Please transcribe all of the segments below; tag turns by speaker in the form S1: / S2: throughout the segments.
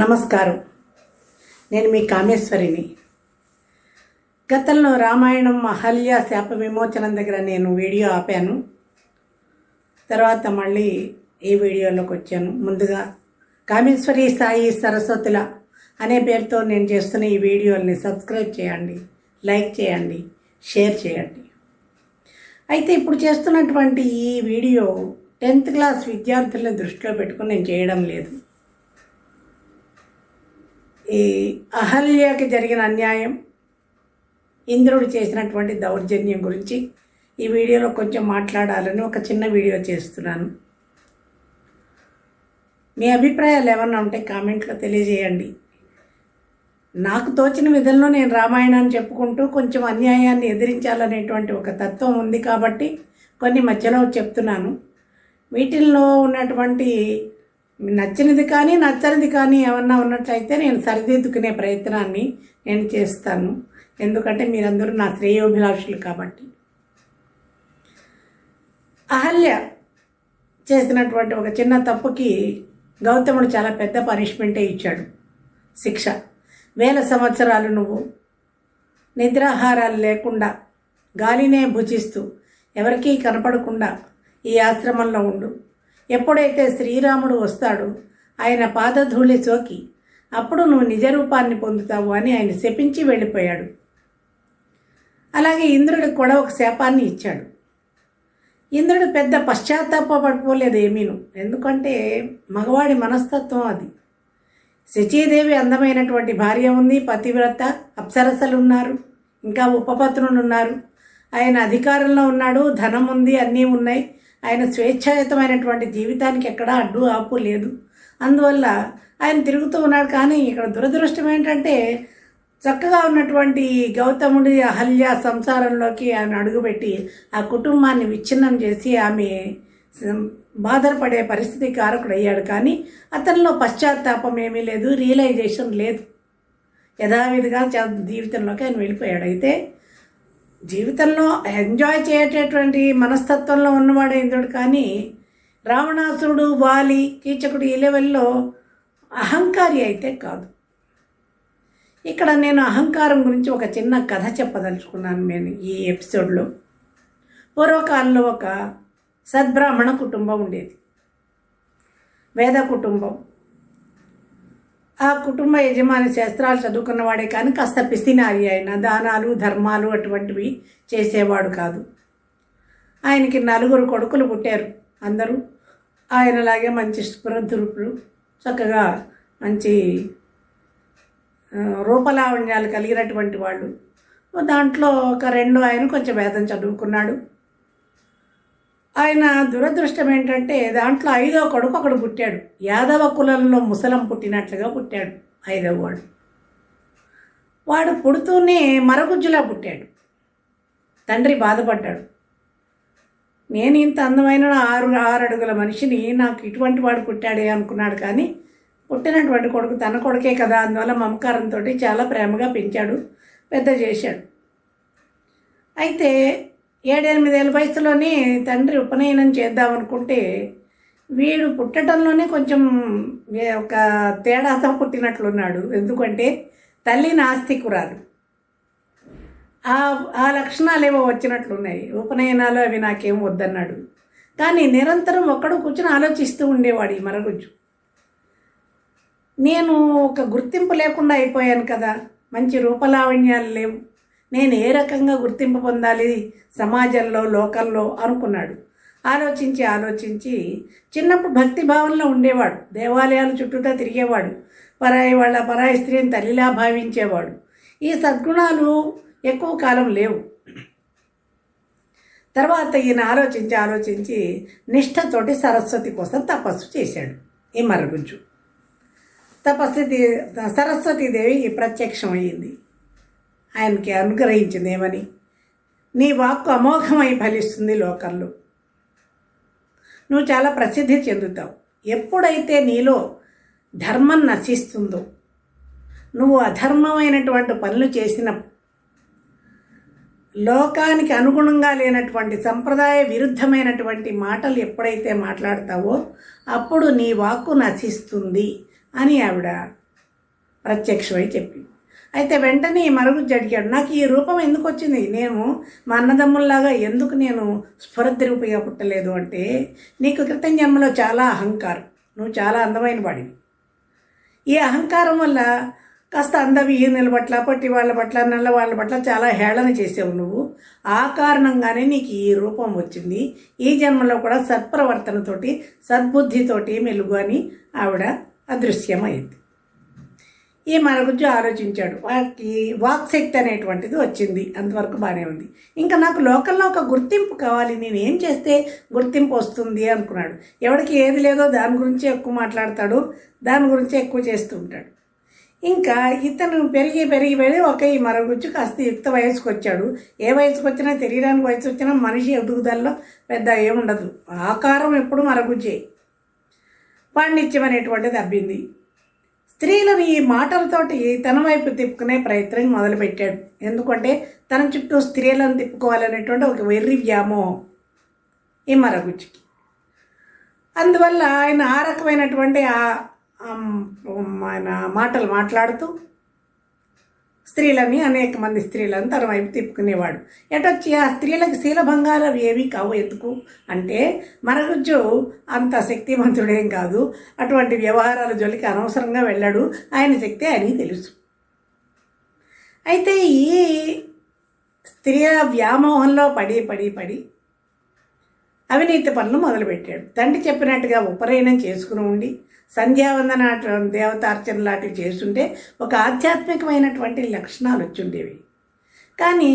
S1: నమస్కారం. నేను మీ కామేశ్వరిని. గతంలో రామాయణం అహల్య శాప విమోచనం దగ్గర నేను వీడియో ఆపాను. తర్వాత మళ్ళీ ఈ వీడియోలోకి వచ్చాను. ముందుగా కామేశ్వరి సాయి సరస్వతుల అనే పేరుతో నేను చేస్తున్న ఈ వీడియోల్ని సబ్స్క్రైబ్ చేయండి లైక్ చేయండి షేర్ చేయండి. అయితే ఇప్పుడు చేస్తున్నటువంటి ఈ వీడియో టెన్త్ క్లాస్ విద్యార్థులను దృష్టిలో పెట్టుకుని నేను చేయడం లేదు. ఈ అహల్యకి జరిగిన అన్యాయం ఇంద్రుడు చేసినటువంటి దౌర్జన్యం గురించి ఈ వీడియోలో కొంచెం మాట్లాడాలని ఒక చిన్న వీడియో చేస్తున్నాను. మీ అభిప్రాయాలు ఏమన్నా ఉంటే కామెంట్లో తెలియజేయండి. నాకు తోచిన విధంలో నేను రామాయణాన్ని చెప్పుకుంటూ కొంచెం అన్యాయాన్ని ఎదిరించాలనేటువంటి ఒక తత్వం ఉంది కాబట్టి కొన్ని మధ్యలో చెప్తున్నాను. వీటిల్లో ఉన్నటువంటి నచ్చినది కానీ నచ్చనిది కానీ ఏమన్నా ఉన్నట్లయితే నేను సరిదిద్దుకునే ప్రయత్నాన్ని నేను చేస్తాను. ఎందుకంటే మీరందరూ నా శ్రేయోభిలాషులు కాబట్టి. అహల్య చేసినటువంటి ఒక చిన్న తప్పుకి గౌతముడు చాలా పెద్ద పనిష్మెంటే ఇచ్చాడు. శిక్ష. వేల సంవత్సరాలు నువ్వు నిద్రాహారాలు లేకుండా గాలినే భుజిస్తూ ఎవరికీ కనపడకుండా ఈ ఆశ్రమంలో ఉండు. ఎప్పుడైతే శ్రీరాముడు వస్తాడు ఆయన పాదధూళి సోకి అప్పుడు నువ్వు నిజ రూపాన్ని పొందుతావు అని ఆయన శపించి వెళ్ళిపోయాడు. అలాగే ఇంద్రుడికి కూడా ఒక శాపాన్ని ఇచ్చాడు. ఇంద్రుడు పెద్ద పశ్చాత్తాపడిపోలేదు ఏమీను ఎందుకంటే మగవాడి మనస్తత్వం అది. శచీదేవి అందమైనటువంటి భార్య ఉంది పతివ్రత అప్సరసలు ఉన్నారు ఇంకా ఉపపత్నులు ఉన్నారు ఆయన అధికారంలో ఉన్నాడు ధనం ఉంది అన్నీ ఉన్నాయి. ఆయన స్వేచ్ఛాయుతమైనటువంటి జీవితానికి ఎక్కడా అడ్డు ఆపు లేదు. అందువల్ల ఆయన తిరుగుతూ ఉన్నాడు. కానీ ఇక్కడ దురదృష్టం ఏంటంటే చక్కగా ఉన్నటువంటి గౌతముడి అహల్య సంసారంలోకి ఆయన అడుగుపెట్టి ఆ కుటుంబాన్ని విచ్ఛిన్నం చేసి ఆమె బాధపడే పరిస్థితి కారకుడయ్యాడు. కానీ అతనిలో పశ్చాత్తాపం ఏమీ లేదు రియలైజేషన్ లేదు. యథావిధిగా జీవితంలోకి ఆయన వెళ్ళిపోయాడు. అయితే జీవితంలో ఎంజాయ్ చేయటటువంటి మనస్తత్వంలో ఉన్నవాడు ఇంద్రుడు కానీ రావణాసురుడు వాలి కీచకుడు ఈ లెవెల్లో అహంకారి అయితే కాదు. ఇక్కడ నేను అహంకారం గురించి ఒక చిన్న కథ చెప్పదలుచుకున్నాను నేను ఈ ఎపిసోడ్లో. పూర్వకాలంలో ఒక సద్బ్రాహ్మణ కుటుంబం ఉండేది. వేద కుటుంబం. ఆ కుటుంబ యజమాని శాస్త్రాలు చదువుకున్నవాడే కానీ కాస్త పిసినారి ఆయన. దానాలు ధర్మాలు అటువంటివి చేసేవాడు కాదు. ఆయనకి నలుగురు కొడుకులు పుట్టారు. అందరూ ఆయనలాగే మంచి స్ఫురద్రుపులు చక్కగా మంచి రూపలావణ్యాలు కలిగినటువంటి వాళ్ళు. దాంట్లో ఒక రెండు ఆయన కొంచెం వేదం చదువుకున్నాడు. ఆయన దురదృష్టం ఏంటంటే దాంట్లో ఐదో కొడుకు ఒకడు పుట్టాడు. యాదవ కులంలో ముసలం పుట్టినట్లుగా పుట్టాడు ఐదవ వాడు. వాడు పుడుతూనే మరగుజ్జులా పుట్టాడు. తండ్రి బాధపడ్డాడు. నేను ఇంత అందమైన ఆరు ఆరు అడుగుల మనిషిని నాకు ఇటువంటి వాడు పుట్టాడే అనుకున్నాడు కానీ పుట్టినటువంటి కొడుకు తన కొడుకే కదా అందువల్ల మమకారంతో చాలా ప్రేమగా పెంచాడు పెద్ద చేశాడు. అయితే ఏడెనిమిదేళ్ళ వయసులోని తండ్రి ఉపనయనం చేద్దామనుకుంటే వీడు పుట్టడంలోనే కొంచెం ఒక తేడాతో పుట్టినట్లున్నాడు. ఎందుకంటే తల్లి నాస్తికురాలు. ఆ ఆ లక్షణాలు ఏవో వచ్చినట్లున్నాయి. ఉపనయనాలు అవి నాకేం వద్దన్నాడు. కానీ నిరంతరం ఒక్కడు కూర్చొని ఆలోచిస్తూ ఉండేవాడు ఈ మరగుజ్జు. నేను ఒక గుర్తింపు లేకుండా అయిపోయాను కదా. మంచి రూపలావణ్యాలు లేవు. నేను ఏ రకంగా గుర్తింపు పొందాలి సమాజంలో లోకల్లో అనుకున్నాడు. ఆలోచించి ఆలోచించి చిన్నప్పుడు భక్తి భావంలో ఉండేవాడు. దేవాలయాల చుట్టూతా తిరిగేవాడు. పరాయి వాళ్ళ పరాయి స్త్రీని తల్లిలా భావించేవాడు. ఈ సద్గుణాలు ఎక్కువ కాలం లేవు. తర్వాత ఈయన ఆలోచించి ఆలోచించి నిష్ఠతోటి సరస్వతి కోసం తపస్సు చేశాడు. ఈ మరుగుజ్జు తపస్సు సరస్వతీదేవి ప్రత్యక్షమైంది ఆయనకి అనుగ్రహించిందేమని నీ వాక్కు అమోఘమై ఫలిస్తుంది లోకంలో నువ్వు చాలా ప్రసిద్ధి చెందుతావు. ఎప్పుడైతే నీలో ధర్మం నశిస్తుందో నువ్వు అధర్మమైనటువంటి పనులు చేసిన లోకానికి అనుగుణంగా లేనటువంటి సంప్రదాయ విరుద్ధమైనటువంటి మాటలు ఎప్పుడైతే మాట్లాడతావో అప్పుడు నీ వాక్కు నశిస్తుంది అని ఆవిడ ప్రత్యక్షమై చెప్పింది. అయితే వెంటనే ఈ మరుగుజ్జు అడిగాడు నాకు ఈ రూపం ఎందుకు వచ్చింది? నేను మా అన్నదమ్ముల్లాగా ఎందుకు నేను స్ఫురద్రూపిగా పుట్టలేదు అంటే నీకు క్రితం జన్మలో చాలా అహంకారం. నువ్వు చాలా అందమైన వాడివి. ఈ అహంకారం వల్ల కాస్త అందవిహీనుల పట్ల పొట్టి వాళ్ళ పట్ల నల్ల వాళ్ళ పట్ల చాలా హేళన చేసావు నువ్వు. ఆ కారణంగానే నీకు ఈ రూపం వచ్చింది. ఈ జన్మలో కూడా సత్ప్రవర్తనతోటి సద్బుద్ధితోటి మెలుగు అని ఆవిడ అదృశ్యమైంది. ఈ మరగుజ్జు ఆలోచించాడు. వాకి వాక్శక్తి అనేటువంటిది వచ్చింది. అంతవరకు బాగానే ఉంది. ఇంకా నాకు లోకల్లో ఒక గుర్తింపు కావాలి. నేను ఏం చేస్తే గుర్తింపు వస్తుంది అనుకున్నాడు. ఎవరికి ఏది లేదో దాని గురించి ఎక్కువ మాట్లాడతాడు. దాని గురించి ఎక్కువ చేస్తూ ఉంటాడు. ఇంకా ఇతను పెరిగి పెరిగి పెరిగి ఒక ఈ మరగుజ్జు కాస్త యుక్త వయసుకు వచ్చాడు. ఏ వయసుకు వచ్చినా తెలియడానికి వయసు వచ్చినా మనిషి ఎదుగుదలలో పెద్ద ఏముండదు ఆకారం ఎప్పుడు మరగుజ్జే పాండిత్యం అనేటువంటిది అబ్బింది. స్త్రీలను ఈ మాటలతోటి తన వైపు తిప్పుకునే ప్రయత్నం మొదలుపెట్టాడు. ఎందుకంటే తన చుట్టూ స్త్రీలను తిప్పుకోవాలనేటువంటి ఒక వెర్రి వ్యామోహం ఈ మరగుచ్చికి అందువల్ల ఆయన ఆ రకమైనటువంటి ఆయన మాటలు మాట్లాడుతూ స్త్రీలని అనేక మంది స్త్రీలను తన వైపు తిప్పుకునేవాడు. ఎటొచ్చి ఆ స్త్రీలకు శీలభంగాలు అవి ఏవి కావు ఎందుకు? అంటే మరగుజ్జు అంత శక్తివంతుడేం కాదు. అటువంటి వ్యవహారాల జోలికి అనవసరంగా వెళ్ళాడు. ఆయన శక్తి ఆయనకి తెలుసు. అయితే ఈ స్త్రీల వ్యామోహంలో పడి పడి పడి అవినీతి పనులు మొదలుపెట్టాడు. తండ్రి చెప్పినట్టుగా ఉపనయనం చేసుకుని ఉండి సంధ్యావందన దేవతార్చన లాంటివి చేస్తుంటే ఒక ఆధ్యాత్మికమైనటువంటి లక్షణాలు వచ్చుండేవి. కానీ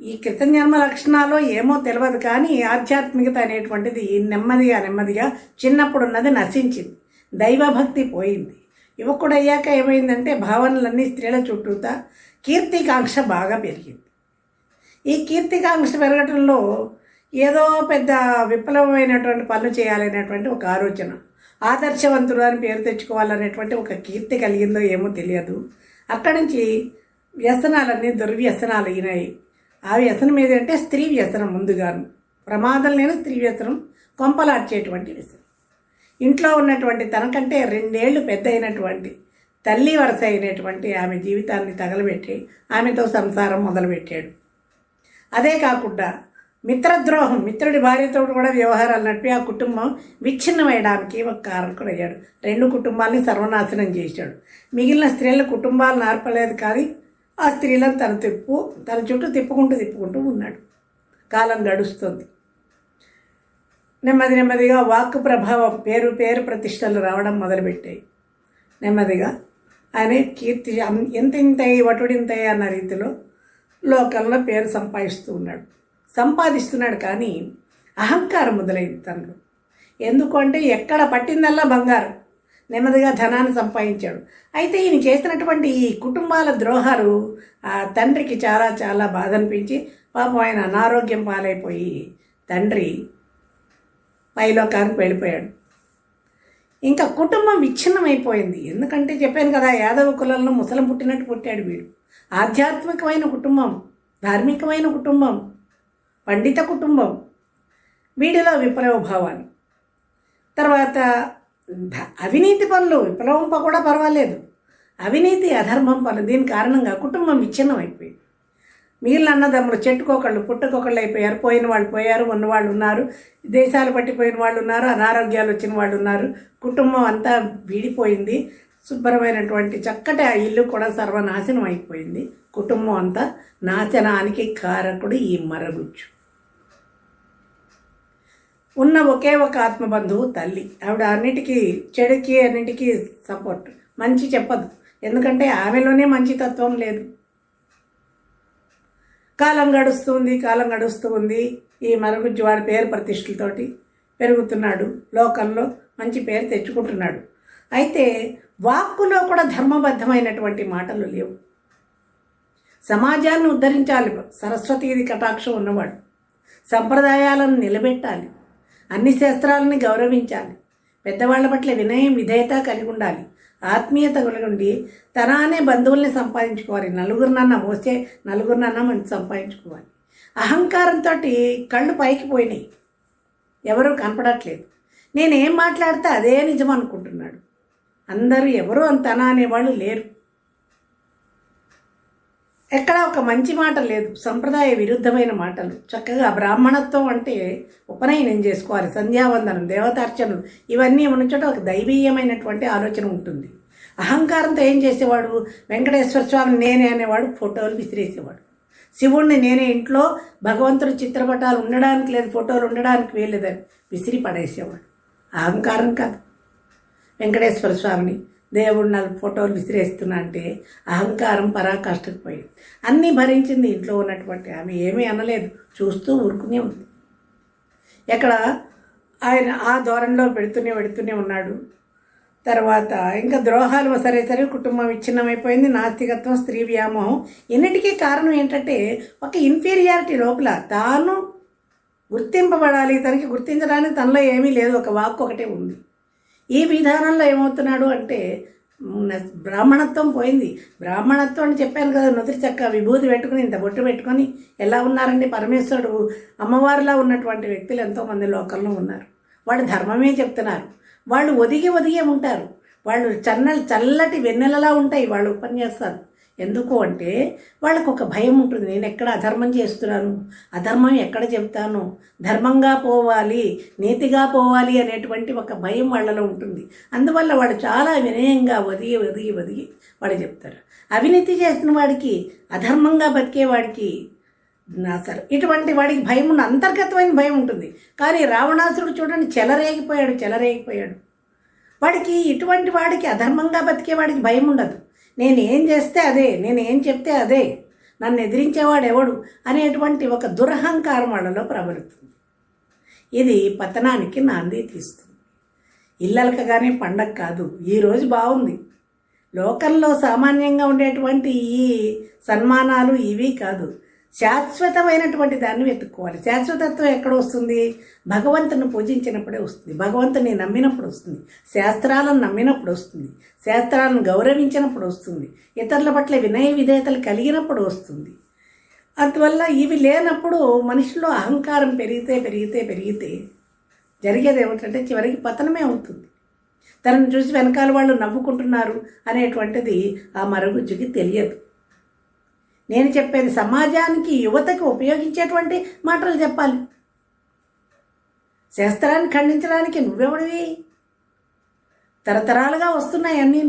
S1: ఈ కృతజ్ఞర్మ లక్షణాలు ఏమో తెలియదు కానీ ఆధ్యాత్మికత అనేటువంటిది నెమ్మదిగా నెమ్మదిగా చిన్నప్పుడున్నది నశించింది. దైవభక్తి పోయింది. యువకుడయ్యాక ఏమైందంటే భావనలన్నీ స్త్రీల చుట్టూతా కీర్తికాంక్ష బాగా పెరిగింది. ఈ కీర్తికాంక్ష పెరగటంలో ఏదో పెద్ద విప్లవమైనటువంటి పనులు చేయాలనేటువంటి ఒక ఆలోచన. ఆదర్శవంతుడు అని పేరు తెచ్చుకోవాలనేటువంటి ఒక కీర్తి కలిగిందో ఏమో తెలియదు. అక్కడి నుంచి వ్యసనాలన్నీ దుర్వ్యసనాలు అయినాయి ఆ వ్యసనం ఏదంటే స్త్రీ వ్యసనం ముందుగాను. ప్రమాదం లేని స్త్రీ వ్యసనం కొంపలార్చేటువంటి వ్యసనం. ఇంట్లో ఉన్నటువంటి తనకంటే రెండేళ్ళు పెద్ద అయినటువంటి తల్లి వరుస అయినటువంటి ఆమె జీవితాన్ని తగలబెట్టి ఆమెతో సంసారం మొదలుపెట్టాడు. అదే కాకుండా మిత్రద్రోహం. మిత్రుడి భార్యతో కూడా వ్యవహారాలు నడిపి ఆ కుటుంబం విచ్ఛిన్నమయ్యడానికి ఒక కారకుడు అయ్యాడు రెండు కుటుంబాలని సర్వనాశనం చేశాడు. మిగిలిన స్త్రీల కుటుంబాలు ఆర్పలేదు కానీ ఆ స్త్రీలను తన తిప్పు తన చుట్టూ తిప్పుకుంటూ తిప్పుకుంటూ ఉన్నాడు. కాలం గడుస్తుంది. నెమ్మది నెమ్మదిగా వాక్ ప్రభావం పేరు పేరు ప్రతిష్టలు రావడం మొదలుపెట్టాయి. నెమ్మదిగా ఆయన కీర్తి ఎంత ఇంతయి వటుడింతయి అన్న రీతిలో లోకంలో పేరు సంపాదిస్తూ ఉన్నాడు. సంపాదిస్తున్నాడు కానీ అహంకారం మొదలైంది తనలో. ఎందుకంటే ఎక్కడ పట్టిందల్లా బంగారం. నెమ్మదిగా ధనాన్ని సంపాదించాడు. అయితే ఈయన చేసినటువంటి ఈ కుటుంబాల ద్రోహాలు ఆ తండ్రికి చాలా చాలా బాధ అనిపించి పాపం ఆయన అనారోగ్యం పాలైపోయి తండ్రి పైలోకానికి వెళ్ళిపోయాడు. ఇంకా కుటుంబం విచ్ఛిన్నమైపోయింది. ఎందుకంటే చెప్పాను కదా యాదవ కులంలో ముసలం పుట్టినట్టు పుట్టాడు వీడు. ఆధ్యాత్మికమైన కుటుంబం ధార్మికమైన కుటుంబం పండిత కుటుంబం. వీడిలో విప్లవ భావాలు. తర్వాత అవినీతి పనులు విప్లవం కూడా పర్వాలేదు. అవినీతి అధర్మం పనులు దీని కారణంగా కుటుంబం విచ్ఛిన్నం అయిపోయింది మిగిలిన అన్నదమ్ములు చెట్టుకొకళ్ళు పుట్టుకొకళ్ళు అయిపోయారు పోయిన వాళ్ళు పోయారు ఉన్న వాళ్ళు ఉన్నారు దేశాలు పట్టిపోయిన వాళ్ళు ఉన్నారు అనారోగ్యాలు వచ్చిన వాళ్ళు ఉన్నారు కుటుంబం అంతా విడిపోయింది. శుభ్రమైనటువంటి చక్కటి ఆ ఇల్లు కూడా సర్వనాశనం అయిపోయింది. కుటుంబం అంతా నాశనానికి కారకుడు ఈ మరగుచ్చు ఉన్న ఒకే ఒక ఆత్మబంధువు తల్లి. ఆవిడ అన్నిటికీ చెడుకి అన్నిటికీ సపోర్ట్ మంచి చెప్పదు. ఎందుకంటే ఆమెలోనే మంచి తత్వం లేదు. కాలం గడుస్తుంది కాలం గడుస్తూ ఉంది. ఈ మరుగుజ్జు వాడి పేరు ప్రతిష్టలతోటి పెరుగుతున్నాడు. లోకంలో మంచి పేరు తెచ్చుకుంటున్నాడు. అయితే వాక్కులో కూడా ధర్మబద్ధమైనటువంటి మాటలు లేవు. సమాజాన్ని ఉద్ధరించాలి. సరస్వతీది కటాక్షం ఉన్నవాడు. సంప్రదాయాలను నిలబెట్టాలి. అన్ని శాస్త్రాలని గౌరవించాలి. పెద్దవాళ్ళ పట్ల వినయం విధేయత కలిగి ఉండాలి. ఆత్మీయత కలిగి ఉండి తన బంధువుల్ని సంపాదించుకోవాలి. నలుగురినన్న మోసే నలుగురినన్న మనం సంపాదించుకోవాలి. అహంకారంతో కళ్ళు పైకి పోయినాయి. ఎవరూ కనపడట్లేదు. నేనేం మాట్లాడితే అదే నిజం అనుకుంటున్నాడు. అందరూ ఎవరూ తన అనేవాళ్ళు లేరు. ఎక్కడ ఒక మంచి మాట లేదు. సంప్రదాయ విరుద్ధమైన మాటలు. చక్కగా బ్రాహ్మణత్వం అంటే ఉపనయనం చేసుకోవాలి. సంధ్యావందనం దేవతార్చనలు ఇవన్నీ ఉన్న ఒక దైవీయమైనటువంటి ఆలోచన ఉంటుంది. అహంకారంతో ఏం చేసేవాడు? వెంకటేశ్వర స్వామి నేనే అనేవాడు ఫోటోలు విసిరేసేవాడు. శివుణ్ణి నేనే ఇంట్లో భగవంతుడి చిత్రపటాలు ఉండడానికి లేదు ఫోటోలు ఉండడానికి వీల్లేదని విసిరి పడేసేవాడు. అహంకారం కాదు. వెంకటేశ్వర స్వామిని దేవుడు నాకు ఫోటోలు విసిరేస్తున్నా అంటే అహంకారం పరాకాష్ఠకు పోయింది. అన్నీ భరించింది ఇంట్లో ఉన్నటువంటి ఆమె. ఏమీ అనలేదు. చూస్తూ ఊరుకునే ఉంది. ఎక్కడ ఆయన ఆ ధోరణిలో పెడుతూనే పెడుతూనే ఉన్నాడు. తర్వాత ఇంకా ద్రోహాలు సరే సరే కుటుంబం విచ్ఛిన్నమైపోయింది. నాస్తికత్వం స్త్రీ వ్యామోహం ఇన్నిటికీ కారణం ఏంటంటే ఒక ఇన్ఫీరియారిటీ లోపల తాను గుర్తింపబడాలి తనకి గుర్తించడానికి తనలో ఏమీ లేదు. ఒక వాక్ ఒకటే ఉంది. ఈ విధానంలో ఏమవుతున్నాడు అంటే బ్రాహ్మణత్వం పోయింది. బ్రాహ్మణత్వం అని చెప్పాను కదా నుదురు చక్క విభూతి పెట్టుకుని ఇంత బొట్టు పెట్టుకొని ఎలా ఉన్నారండి పరమేశ్వరుడు? అమ్మవారిలా ఉన్నటువంటి వ్యక్తులు ఎంతోమంది లోకల్లో ఉన్నారు. వాళ్ళు ధర్మమే చెప్తున్నారు. వాళ్ళు ఒదిగి ఒదిగే ఉంటారు. వాళ్ళు చన్నలు చల్లటి వెన్నెలలా ఉంటాయి వాళ్ళు ఉపన్యాసాలు. ఎందుకు అంటే వాళ్ళకు ఒక భయం ఉంటుంది. నేను ఎక్కడ అధర్మం చేస్తున్నాను? అధర్మం ఎక్కడ చెప్తాను ధర్మంగా పోవాలి నీతిగా పోవాలి అనేటువంటి ఒక భయం వాళ్ళలో ఉంటుంది. అందువల్ల వాళ్ళు చాలా వినయంగా ఒదిగి ఒదిగి ఒదిగి వాళ్ళు చెప్తారు. అవినీతి చేసిన వాడికి అధర్మంగా బతికేవాడికి అసలు ఇటువంటి వాడికి భయం ఉన్న అంతర్గతమైన భయం ఉంటుంది. కానీ రావణాసురుడు చూడండి చెలరేగిపోయాడు చెలరేగిపోయాడు. వాడికి ఇటువంటి వాడికి అధర్మంగా బతికే వాడికి భయం ఉండదు. నేను ఏం చేస్తే అదే నేను ఏం చెప్తే అదే నన్ను ఎదిరించేవాడు ఎవడు అనేటువంటి ఒక దురహంకారం వాళ్ళలో ప్రబలుతుంది. ఇది పతనానికి నాంది తీస్తుంది. ఇల్లలకగానే పండగ కాదు ఈరోజు బాగుంది. లోకంలో సామాన్యంగా ఉండేటువంటి ఈ సన్మానాలు ఇవి కాదు. శాశ్వతమైనటువంటి దాన్ని వెతుక్కోవాలి. శాశ్వతత్వం ఎక్కడ వస్తుంది? భగవంతుని పూజించినప్పుడే వస్తుంది. భగవంతుని నమ్మినప్పుడు వస్తుంది. శాస్త్రాలను నమ్మినప్పుడు వస్తుంది. శాస్త్రాలను గౌరవించినప్పుడు వస్తుంది. ఇతరుల పట్ల వినయ విధేయతలు కలిగినప్పుడు వస్తుంది. అందువల్ల ఇవి లేనప్పుడు మనిషిలో అహంకారం పెరిగితే పెరిగితే పెరిగితే జరిగేది ఏమిటంటే చివరికి పతనమే అవుతుంది. తనను చూసి వెనకాల వాళ్ళు నవ్వుకుంటున్నారు అనేటువంటిది ఆ మరుగుజ్జుకి తెలియదు. నేను చెప్పేది సమాజానికి యువతకు ఉపయోగించేటువంటి మాటలు చెప్పాలి. శాస్త్రాన్ని ఖండించడానికి నువ్వెవడివి? తరతరాలుగా వస్తున్నాయి అన్నీ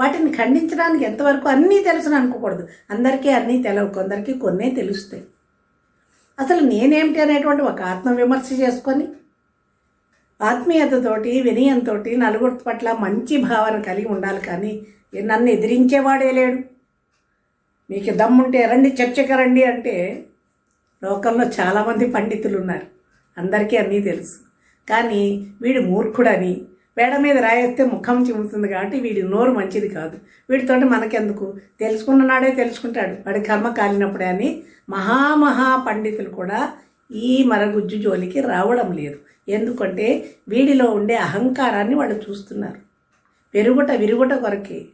S1: వాటిని ఖండించడానికి ఎంతవరకు అన్నీ తెలుసును అనుకోకూడదు. అందరికీ అన్నీ తెలవు కొందరికి కొన్నే తెలుస్తాయి. అసలు నేనేమిటి అనేటువంటి ఒక ఆత్మవిమర్శ చేసుకొని ఆత్మీయతతోటి వినయంతో నలుగురి పట్ల మంచి భావన కలిగి ఉండాలి కానీ నన్ను ఎదిరించేవాడే లేడు. మీకు దమ్ముంటే రండి చర్చకి రండి అంటే లోకంలో చాలామంది పండితులు ఉన్నారు అందరికీ అన్నీ తెలుసు. కానీ వీడు మూర్ఖుడని పేడ మీద రాయేస్తే ముఖం చిమ్ముతుంది కాబట్టి వీడి నోరు మంచిది కాదు. వీడితో మనకెందుకు? తెలుసుకున్న నాడే తెలుసుకుంటాడు. వాడి కర్మ కాలినప్పుడే అని మహామహా పండితులు కూడా ఈ మరగుజ్జు జోలికి రావడం లేదు. ఎందుకంటే వీడిలో ఉండే అహంకారాన్ని వాళ్ళు చూస్తున్నారు. పెరుగుట విరుగుట కొరకే.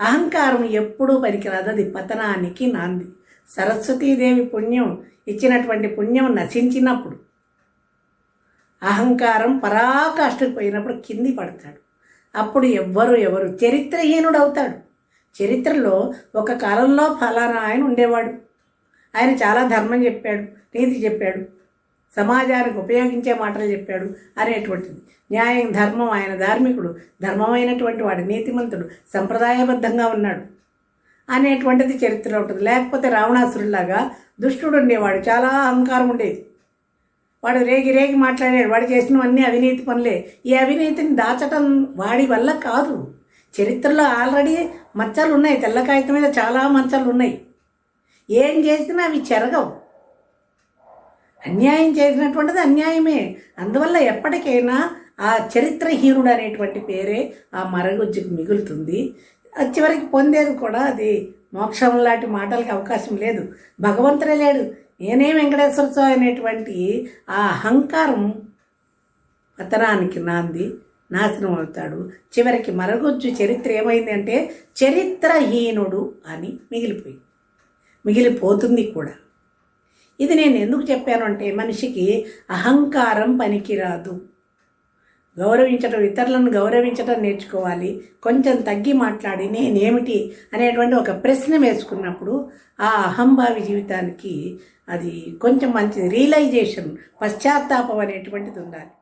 S1: అహంకారం ఎప్పుడూ పనికిరాదు అది పతనానికి నాంది. సరస్వతీదేవి పుణ్యం ఇచ్చినటువంటి పుణ్యం నశించినప్పుడు అహంకారం పరాకాష్ఠకు పోయినప్పుడు కింది పడతాడు. అప్పుడు ఎవ్వరు ఎవరు చరిత్రహీనుడు అవుతాడు చరిత్రలో ఒక కాలంలో ఫలానా ఆయన ఉండేవాడు. ఆయన చాలా ధర్మం చెప్పాడు నీతి చెప్పాడు. సమాజానికి ఉపయోగించే మాటలు చెప్పాడు అనేటువంటిది. న్యాయం ధర్మం ఆయన ధార్మికుడు ధర్మమైనటువంటి వాడు నీతిమంతుడు సంప్రదాయబద్ధంగా ఉన్నాడు అనేటువంటిది చరిత్రలో ఉంటుంది. లేకపోతే రావణాసురులాగా దుష్టుడు ఉండేవాడు చాలా అహంకారం ఉండేది. వాడు రేగి రేగి మాట్లాడాడు వాడు చేసినవన్నీ అవినీతి పనులే. ఈ అవినీతిని దాచటం వాడి వల్ల కాదు. చరిత్రలో ఆల్రెడీ మచ్చలు ఉన్నాయి తెల్ల కాగితం మీద చాలా మచ్చలు ఉన్నాయి ఏం చేసినా అవి చెరగవు. అన్యాయం చేసినటువంటిది అన్యాయమే. అందువల్ల ఎప్పటికైనా ఆ చరిత్రహీనుడు అనేటువంటి పేరే ఆ మరగుజ్జుకు మిగులుతుంది. అది చివరికి పొందేది కూడా అది మోక్షం లాంటి మాటలకి అవకాశం లేదు. భగవంతుడే లేడు. నేనే వెంకటేశ్వర స్వామి అనేటువంటి ఆ అహంకారం పతనానికి నాంది నాశనం అవుతాడు. చివరికి మరగుజ్జు చరిత్ర ఏమైంది అంటే చరిత్రహీనుడు అని మిగిలిపోయింది మిగిలిపోతుంది కూడా. ఇది నేను ఎందుకు చెప్పాను అంటే మనిషికి అహంకారం పనికిరాదు. గౌరవించడం ఇతరులను గౌరవించడం నేర్చుకోవాలి. కొంచెం తగ్గి మాట్లాడి నేనేమిటి అనేటువంటి ఒక ప్రశ్న వేసుకున్నప్పుడు ఆ అహంభావి జీవితానికి అది కొంచెం మంచిది. రియలైజేషన్ పశ్చాత్తాపం అనేటువంటిది ఉండాలి.